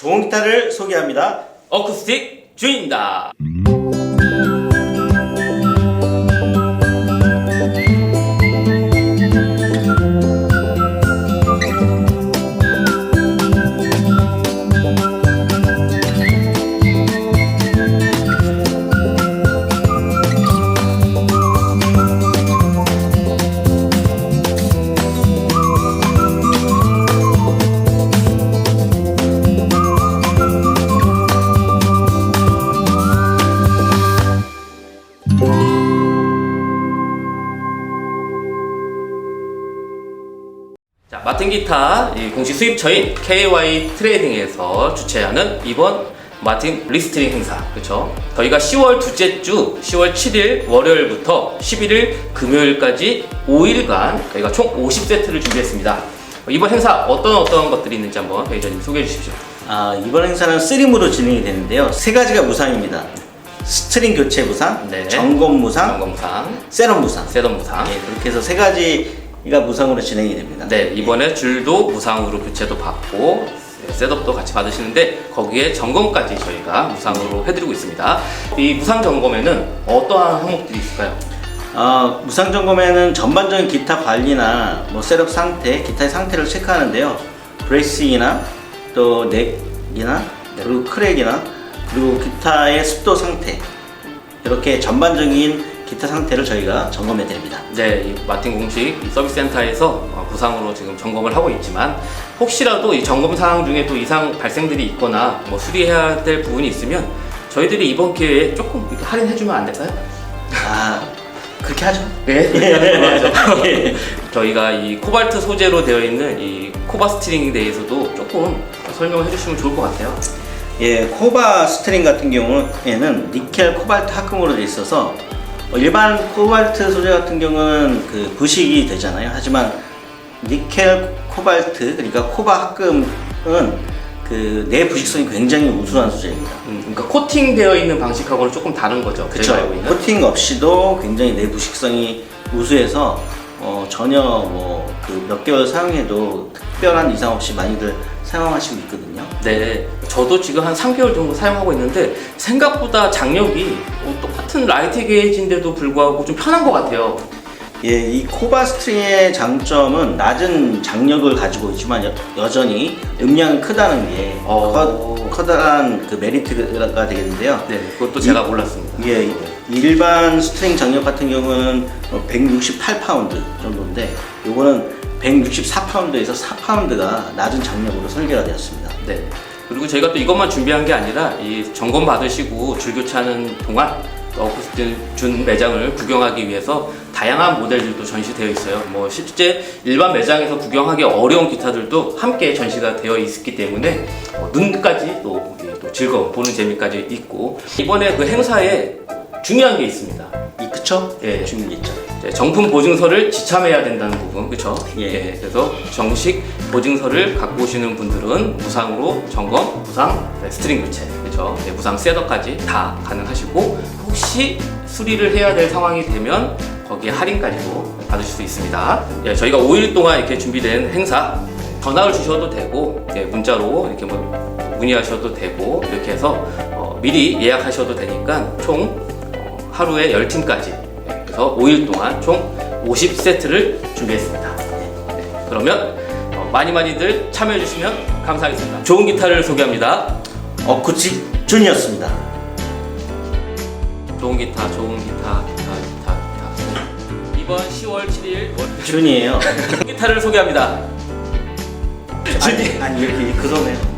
좋은 기타를 소개합니다. 어쿠스틱 주인입니다. 자, 마틴 기타 이 공식 수입처인 KY 트레이딩에서 주최하는 이번 마틴 리스트링 행사, 그렇죠? 저희가 10월 둘째 주 10월 7일 월요일부터 11일 금요일까지 5일간 저희가 총 50세트를 준비했습니다. 이번 행사 어떤 어떤 것들이 있는지 한번 회장님 소개해 주십시오. 아, 이번 행사는 쓰림으로 진행이 되는데요. 세 가지가 무상입니다. 스트링 교체 무상, 네. 점검 무상, 점검상, 세럼 무상. 세덤 무상. 예, 그렇게 해서 세 가지 가 무상으로 진행이 됩니다. 네, 이번에 줄도 무상으로 교체도 받고 네, 셋업도 같이 받으시는데 거기에 점검까지 저희가 무상으로 해드리고 있습니다. 이 무상 점검에는 어떠한 항목들이 있을까요? 어, 무상 점검에는 전반적인 기타 관리나 뭐 셋업 상태, 기타의 상태를 체크하는데요. 브레이싱이나 또 넥이나 그리고 크랙이나 그리고 기타의 습도 상태 이렇게 전반적인 기타 상태를 저희가 점검해 드립니다. 네, 이 마틴 공식 이 서비스 센터에서 어, 무상으로 지금 점검을 하고 있지만 혹시라도 이 점검 상황 중에 또 이상 발생들이 있거나 뭐 수리해야 될 부분이 있으면 저희들이 이번 기회에 조금 이렇게 할인해 주면 안 될까요? 아 그렇게 하죠. 네. 예. 저희가 이 코발트 소재로 되어 있는 이 코바 스트링에 대해서도 조금 설명을 해주시면 좋을 것 같아요. 예, 코바 스트링 같은 경우에는 니켈 코발트 합금으로 되어 있어서 어, 일반 코발트 소재 같은 경우는 그 부식이 되잖아요. 하지만 니켈 코발트 그러니까 코바 합금은 그 내부식성이 굉장히 우수한 소재입니다. 음, 그러니까 코팅되어 있는 방식하고는 조금 다른 거죠. 그렇죠. 저희가 알고 있는. 코팅 없이도 굉장히 내부식성이 우수해서 어, 전혀 뭐 그 몇 개월 사용해도 특별한 이상 없이 많이들 사용하시고 있거든요. 네, 저도 지금 한 3개월 정도 사용하고 있는데 생각보다 장력이 뭐 똑같은 라이트 게이지인데도 불구하고 좀 편한 것 같아요. 예, 이 코바 스트링의 장점은 낮은 장력을 가지고 있지만 여, 전히 음량이 크다는 게 어. 커, 커다란 그 메리트가 되겠는데요. 네, 그것도 제가 몰랐습니다. 예, 일반 스트링 장력 같은 경우는 168파운드 정도인데 요거는 164파운드에서 4파운드가 낮은 장력으로 설계가 되었습니다. 네. 그리고 저희가 또 이것만 준비한 게 아니라 이 점검 받으시고 줄 교체하는 동안 또 어쿠스틱 준 매장을 구경하기 위해서 다양한 모델들도 전시되어 있어요. 뭐 실제 일반 매장에서 구경하기 어려운 기타들도 함께 전시가 되어 있기 때문에 어, 눈까지 또, 또 즐거운 보는 재미까지 있고 이번에 그 행사에 중요한 게 있습니다. 이 그쵸? 예. 준비 있죠. 이제 정품 보증서를 지참해야 된다는 부분, 그렇죠? 예. 그래서 정식 보증서를 갖고 오시는 분들은 무상으로 점검, 무상 네, 스트링 교체, 그렇죠? 네, 무상 셋업까지 다 가능하시고 혹시 수리를 해야 될 상황이 되면 거기에 할인까지도 받으실 수 있습니다. 예, 저희가 5일 동안 이렇게 준비된 행사 전화를 주셔도 되고 예, 문자로 이렇게 뭐 문의하셔도 되고 이렇게 해서 어, 미리 예약하셔도 되니까 총 어, 하루에 10팀까지 그래서 5일 동안 총 50세트를 준비했습니다. 네, 그러면 어, 많이 많이들 참여해 주시면 감사하겠습니다. 좋은 기타를 소개합니다. 어쿠치 준이었습니다. 좋은 기타, 좋은 기타, 기타, 기타, 기타. 이번 10월 7일 월 준이에요. 기타를 소개합니다. 아니, 아니 이렇게 그러네요.